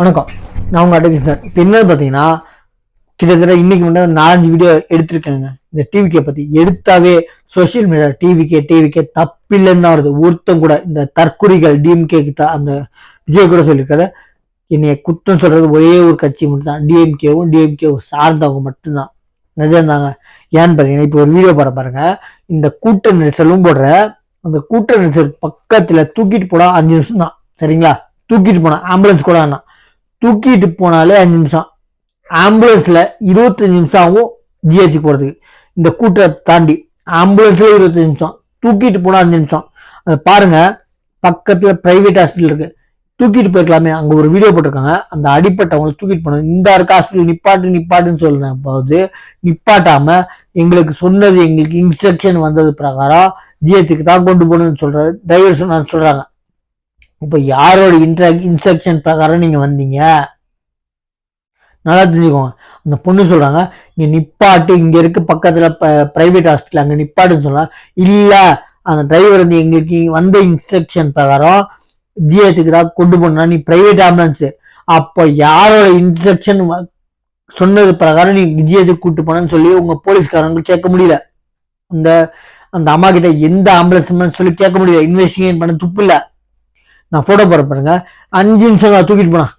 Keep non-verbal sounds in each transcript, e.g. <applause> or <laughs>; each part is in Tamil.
வணக்கம். நான் உங்கள் அட்வொகேட் இப்போ என்னன்னு பார்த்தீங்கன்னா கிட்டத்தட்ட இன்னைக்கு மட்டும் நாலஞ்சு வீடியோ எடுத்திருக்கேங்க. இந்த டிவிக்கே பற்றி எடுத்தாவே சோஷியல் மீடியா டிவிக்கே டிவிக்கே தப்பில்லைன்னு தான் வருது. ஒருத்தம் கூட இந்த தற்குறிகள் தான் அந்த விஜய் கூட சொல்லியிருக்காரு. என்னைய குற்றம் சொல்கிறது ஒரே ஒரு கட்சி மட்டும் தான் டிஎம்கேவும் டிஎம்கேவும் சார்ந்தவங்க மட்டும்தான். நிஜம்தாங்க. ஏன்னு பார்த்தீங்கன்னா இப்போ ஒரு வீடியோ போட பாருங்க. இந்த கூட்ட நெரிசலும் போடுற அந்த கூட்ட நெரிசல் பக்கத்தில் தூக்கிட்டு போனால் அஞ்சு நிமிஷம் தான் சரிங்களா? தூக்கிட்டு போனால் ஆம்புலன்ஸ் கூட வேணாம். தூக்கிட்டு போனாலே அஞ்சு நிமிஷம். ஆம்புலன்ஸில் இருபத்தஞ்சு நிமிஷம் ஆகும் ஜிஹெச் போகிறதுக்கு இந்த கூட்டத்தை தாண்டி ஆம்புலன்ஸில் இருபத்தஞ்சு நிமிஷம். தூக்கிட்டு போனால் அஞ்சு நிமிஷம். அதை பாருங்கள் பக்கத்தில் ப்ரைவேட் ஹாஸ்பிட்டல் இருக்குது தூக்கிட்டு போயிருக்கலாமே அங்கே ஒரு வீடியோ போட்டிருக்காங்க. அந்த அடிப்பட்டவங்களை தூக்கிட்டு போனது இந்த இருக்க ஹாஸ்பிட்டல் நிப்பாட்டு நிப்பாட்டுன்னு சொல்றேன் போது நிப்பாட்டாமல் எங்களுக்கு சொன்னது எங்களுக்கு இன்ஸ்ட்ரக்ஷன் வந்தது பிரகாரம் ஜிஹெச்சுக்கு தான் கொண்டு போகணும்னு சொல்றாரு. டிரைவர் சொன்னான்னு சொல்கிறாங்க இப்போ யாரோட இன்ட்ரா இன்ஸ்ட்ரக்ஷன் பிரகாரம் நீங்கள் வந்தீங்க? நல்லா தெரிஞ்சுக்கோங்க. அந்த பொண்ணு சொல்கிறாங்க இங்கே நிப்பாட்டு இருக்க பக்கத்தில் ப ப்ரைவேட் ஹாஸ்பிட்டல் அங்கே நிப்பாட்டுன்னு சொல்லலாம் இல்லை அந்த டிரைவர் வந்து எங்களுக்கு வந்த இன்ஸ்ட்ரக்ஷன் பிரகாரம் ஜிஹெச்சுக்கு தான் கொண்டு போனா நீ ப்ரைவேட் ஆம்புலன்ஸ் அப்போ யாரோட இன்ஸ்ட்ரக்ஷன் சொன்னது பிரகாரம் நீ ஜிஹெச்சுக்கு கூப்பிட்டு போனேன்னு சொல்லி உங்கள் போலீஸ்காரங்க கேட்க முடியல. அந்த அந்த அம்மா கிட்ட எந்த ஆம்புலன்ஸ் சொல்லி கேட்க முடியல. இன்வெஸ்டிகேட் பண்ண துப்பு இல்லை. நான் ஃபோட்டோ போட பாருங்க. அஞ்சு நிமிஷம் நான் தூக்கிட்டு போனேன்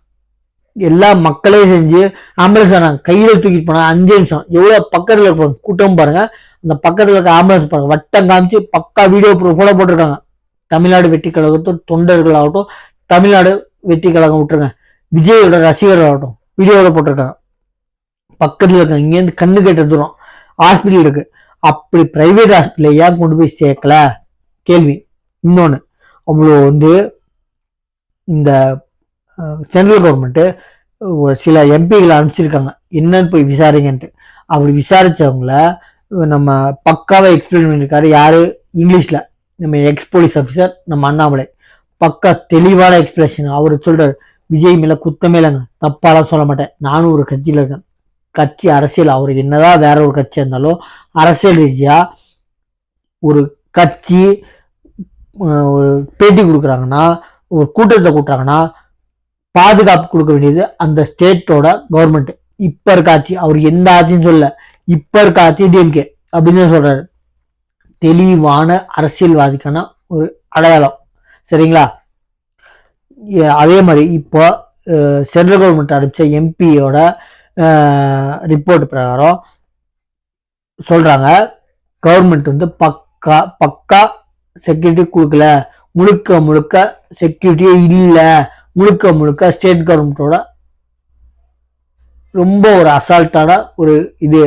எல்லா மக்களையும் செஞ்சு ஆம்புலன்ஸ் நான் கையில் தூக்கிட்டு போனேன் அஞ்சு நிமிஷம். எவ்வளோ பக்கத்தில் இருப்போம் கூட்டம் பாருங்க. அந்த பக்கத்தில் இருக்க ஆம்புலன்ஸ் பாருங்க. வட்டம் காமிச்சு பக்கா வீடியோ ஃபோட்டோ போட்டிருக்காங்க. தமிழ்நாடு வெற்றி தொண்டர்கள் ஆகட்டும் தமிழ்நாடு வெற்றி கழகம் விட்டுருங்க. விஜயோட ரசிகர்கள் ஆகட்டும் வீடியோவில் போட்டிருக்காங்க. பக்கத்தில் இருக்காங்க இங்கேருந்து கண்ணு கேட்ட தூரம் ஹாஸ்பிட்டல் இருக்கு. அப்படி பிரைவேட் ஹாஸ்பிட்டல் ஏன் கொண்டு போய் சேர்க்கல? கேள்வி. இன்னொன்று அவ்வளோ வந்து இந்த சென்ட்ரல் கவர்மெண்ட்டு சில எம்பிகளை அனுப்பிச்சிருக்காங்க. என்னன்னு போய் விசாரிங்கன்ட்டு. அப்படி விசாரித்தவங்கள நம்ம பக்காவாக எக்ஸ்பிளைன் பண்ணியிருக்காரு யார்? இங்கிலீஷில். நம்ம எக்ஸ் போலீஸ் ஆஃபீஸர் நம்ம அண்ணாமலை. பக்கா தெளிவான எக்ஸ்பிளேஷன் அவர் சொல்கிறார் விஜய் மேலே குத்தமே இல்லைங்க. தப்பாலாம் சொல்ல மாட்டேன். நானும் ஒரு கட்சியில் இருக்கேன். கட்சி அரசியல். அவர் என்னதான் வேற ஒரு கட்சியாக இருந்தாலும் அரசியல் ரீதியாக ஒரு கட்சி ஒரு பேட்டி கொடுக்குறாங்கன்னா ஒரு கூட்டத்தை கூட்டுறாங்கன்னா பாதுகாப்பு கொடுக்க வேண்டியது அந்த ஸ்டேட்டோட கவர்மெண்ட் இப்ப இருக்க ஆட்சி அவர் எந்த ஆட்சின்னு சொல்ல இப்ப இருக்க ஆட்சி டிஎம்கே அப்படின்னு சொல்றாரு. தெளிவான அரசியல்வாதிக்கான ஒரு அடையாளம். சரிங்களா? அதே மாதிரி இப்போ சென்ட்ரல் கவர்மெண்ட் அனுப்பிச்ச எம்பியோட ரிப்போர்ட் பிரகாரம் சொல்றாங்க. கவர்மெண்ட் வந்து பக்கா பக்கா செக்யூரிட்டி கொடுக்கல. முழுக்க முழுக்க செக்யூரிட்டியே இல்லை. முழுக்க முழுக்க ஸ்டேட் கவர்மெண்ட்டோட ரொம்ப ஒரு அசால்ட்டான ஒரு இது.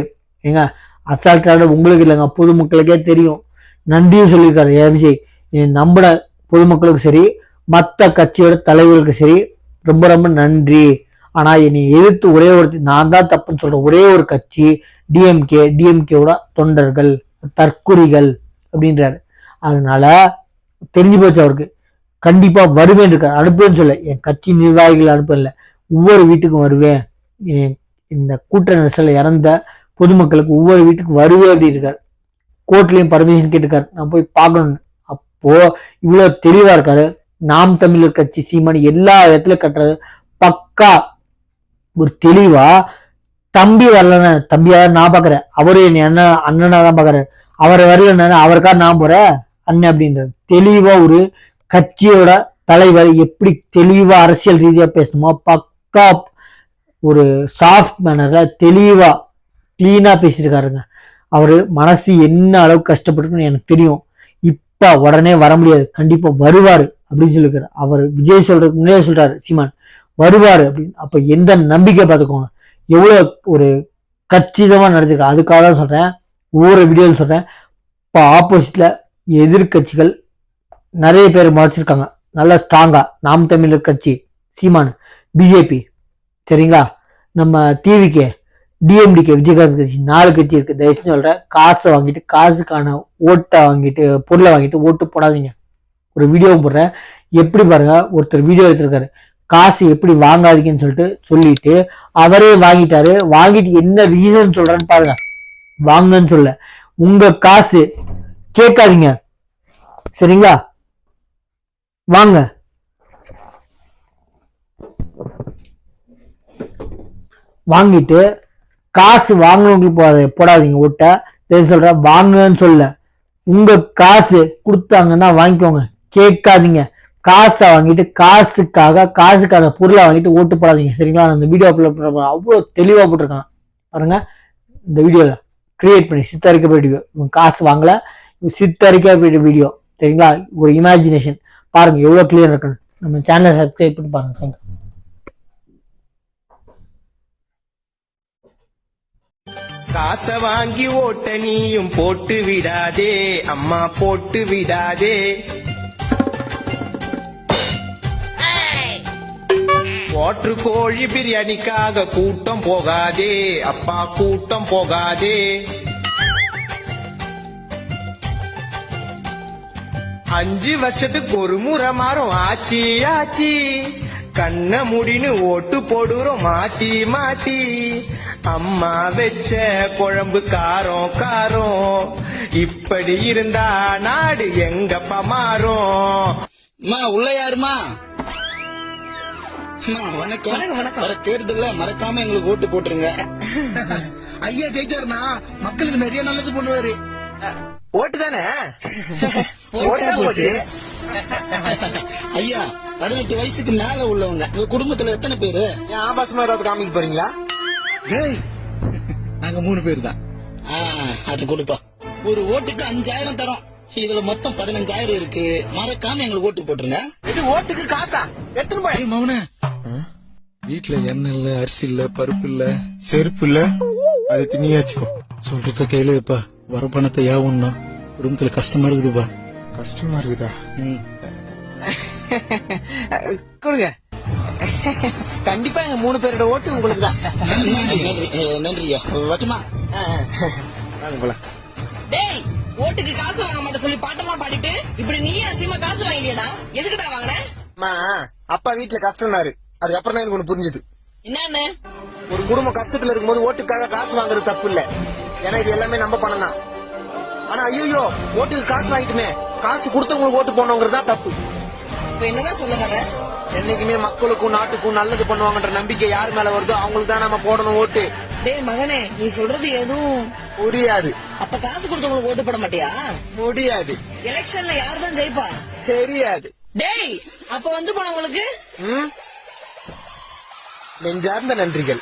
ஏங்க அசால்ட்டான உங்களுக்கு இல்லைங்க பொதுமக்களுக்கே தெரியும். நன்றியும் சொல்லியிருக்காரு ஏவிஜய் விஜய். பொதுமக்களுக்கு சரி மற்ற கட்சியோட தலைவர்களுக்கு சரி ரொம்ப ரொம்ப நன்றி. ஆனால் என்னை எதிர்த்து ஒரே ஒரு நான் தான் தப்புன்னு சொல்கிற ஒரே ஒரு கட்சி டிஎம்கே டிஎம்கேவோட தொண்டர்கள் தற்குறிகள் அப்படின்றாரு. அதனால தெரிஞ்சு போச்சு அவருக்கு. கண்டிப்பா வருவேன் இருக்க அனுப்புன்னு சொல்ல என் கட்சி நிர்வாகிகள் அனுப்பல. ஒவ்வொரு வீட்டுக்கும் வருவேன். இந்த கூட்ட நெரிசல இறந்த பொதுமக்களுக்கு ஒவ்வொரு வீட்டுக்கும் வருவேன் அப்படி இருக்காரு. கோர்ட்லயும் பர்மிஷன் கேட்டிருக்காரு. நான் போய் பார்க்கணும்னு. அப்போ இவ்வளவு தெளிவா இருக்காரு. நாம் தமிழர் கட்சி சீமான் எல்லா இடத்துல கட்டுறது பக்கா ஒரு தெளிவா தம்பி வரலன்னு தம்பியா நான் பாக்குறேன். அவரு என் அண்ணன் அண்ணனா தான் பாக்குறேன் அவர் வரலன்னு அவருக்கா நான் போறேன். அண்ணன் அப்படின்றது. தெளிவா ஒரு கட்சியோட தலைவர் எப்படி தெளிவா அரசியல் ரீதியா பேசணுமோ பக்கா ஒரு சாஃப்ட் மேனர்ல தெளிவா கிளீனா பேசியிருக்காருங்க. அவரு மனசு என்ன அளவுக்கு கஷ்டப்பட்டுருக்குன்னு எனக்கு தெரியும். இப்ப உடனே வர முடியாது. கண்டிப்பா வருவாரு அப்படின்னு சொல்லிருக்காரு அவர் விஜய் சொல்றதுக்கு முன்னாடியே சொல்றாரு சீமான் வருவாரு அப்படின்னு. அப்ப எந்த நம்பிக்கை பார்த்துக்கோங்க. எவ்வளவு ஒரு கச்சிதமா நடந்திருக்கு. அதுக்காக தான் சொல்றேன். ஒவ்வொரு வீடியோவில் சொல்றேன். இப்போ ஆப்போசிட்ல எதிர்கட்சிகள் நிறைய பேர் முளைச்சிருக்காங்க. நல்லா ஸ்ட்ராங்கா நாம் தமிழர் கட்சி சீமான் பிஜேபி சரிங்களா? நம்ம டிவிக்கே டிஎம்டிகே விஜயகாந்த் கட்சி நாலு கட்சி இருக்கு. தயவுசெய்து சொல்றேன். காசை வாங்கிட்டு காசுக்கான ஓட்டை வாங்கிட்டு பொருளை வாங்கிட்டு ஓட்டு போடாதீங்க. ஒரு வீடியோ போடுறேன். எப்படி பாருங்க ஒருத்தர் வீடியோ எடுத்திருக்காரு. காசு எப்படி வாங்காதீங்கன்னு சொல்லிட்டு சொல்லிட்டு அவரே வாங்கிட்டாரு. வாங்கிட்டு என்ன ரீசன் சொல்றேன்னு பாருங்க. வாங்கன்னு சொல்ல உங்க காசு கேட்காதீங்க. சரிங்களா? வாங்க. வாங்கிட்டு காசு வாங்கினவங்களுக்கு போடாத போடாதீங்க ஓட்டை தெரிஞ்சு சொல்கிறேன் வாங்குன்னு சொல்ல. உங்க காசு கொடுத்தாங்கன்னா வாங்கிக்கோங்க. கேட்காதீங்க. காசை வாங்கிட்டு காசுக்காக காசுக்காக பொருளை வாங்கிட்டு ஓட்டு போடாதீங்க. சரிங்களா? நான் இந்த வீடியோ அப்லோட் பண்ண அவ்வளோ தெளிவாக போட்டிருக்கான். பாருங்க. இந்த வீடியோவில் கிரியேட் பண்ணி சித்தரிக்கப்பட்ட வீடியோ காசு வாங்கலை. சித்தரிக்கா சித்தரிக்கப்பட்ட வீடியோ சரிங்களா? ஒரு இமேஜினேஷன் பாருங்க எவ்வளோ கிளியர் இருக்குன்னு. நம்ம சேனலை சப்ஸ்கிரைப் பண்ணி பாருங்க தேங்க்யூ காச வாங்கி ஓட்ட நீயும் போட்டு விடாதே அம்மா போட்டு விடாதே. ஓற்று கோழி பிரியாணிக்காக கூட்டம் போகாதே அப்பா கூட்டம் போகாதே. அஞ்சு வருஷத்துக்கு ஒரு முறை மாறும். ஆச்சி ஆச்சி. கண்ண முடின்னு ஓட்டு போடுறோம். மாத்தி மாத்தி. அம்மா வச்ச குழம்பு காரம் காரம். இப்படி இருந்தா நாடு எங்கப்பா மாறும்? அம்மா உள்ள யாருமா? அம்மா, வணக்கம். வணக்கம், வணக்கம். வர தேர்தல்ல மறக்காம எங்களுக்கு ஓட்டு போட்டுருங்க. <laughs> ஐயா ஜெயிச்சாருனா மக்களுக்கு நிறைய நல்லது பண்ணுவாரு. ஓட்டு தானே? ஓட்டா போச்சு. ஐயா பதினெட்டு வயசுக்கு மேல உள்ளவங்க. உங்க குடும்பத்துல எத்தனை பேரு? ஏன் ஆபாசமா ஏதாவது காமிக்க போறீங்களா? நாங்க மூணு பேர் தான். அது கொடுப்பா. ஒரு ஓட்டுக்கு அஞ்சாயிரம் தரோம். இதுல மொத்தம் பதினஞ்சாயிரம் இருக்கு. மறக்காம எங்களுக்கு ஓட்டு போட்டுருங்க. இது ஓட்டுக்கு காசா? எத்தனை போய். மவனே. வீட்டுல எண்ணெய் இல்ல அரிசி இல்ல பருப்பு இல்ல செருப்பு இல்ல. அது திணியாச்சுக்கோ. சொல்றத கையில இப்ப வர பணத்தை உண்ணும் குடும்பத்துல கஷ்டமா இருக்குதுப்பா கஷ்டமா இருக்குதா? ம். <laughs> கொடுங்க. கண்டிப்பா எங்க மூணு பேரோட ஓட்டு உங்களுக்கு தான். நன்றியா வச்சுமா டேய் ஓட்டுக்கு காசு வாங்க மாட்டேன் சொல்லி பாட்டெல்லாம் பாடிட்டு இப்படி நீயே அசியமா காசு வாங்கிட்டியடா. எதுக்குடா வாங்கின? அம்மா அப்பா வீட்டுல கஷ்டம்னாரு. அதுக்கப்புறம் தான் எனக்கு ஒண்ணு புரிஞ்சுது. என்னன்னு? ஒரு குடும்பம் கஷ்டத்துல இருக்கும்போது ஓட்டுக்காக காசு வாங்குறது தப்பு இல்ல. ஏன்னா இது எல்லாமே நம்ம பணம் தான். ஆனா ஐயோ ஓட்டுக்கு காசு வாங்கிட்டுமே. காசு கொடுத்தவங்களுக்கு ஓட்டு போனவங்கிறது தான் தப்பு. இப்ப என்னதான் சொல்ல வர என்னைக்குமே மக்களுக்கும் நாட்டுக்கும் நல்லது பண்ணுவாங்கன்ற நம்பிக்கை யார் மேல வருதோ அவங்களுக்கு தான் நம்ம போடணும் ஓட்டு. டேய் மகனே நீ சொல்றது எதுவும் முடியாது. அப்ப காசு கொடுத்தவங்களுக்கு ஓட்டு போட மாட்டியா? முடியாது. எலெக்ஷன்ல யார் தான் ஜெயிப்பா? தெரியாது. டேய் அப்ப வந்து போனவங்களுக்கு? நெஞ்சார்ந்த நன்றிகள்.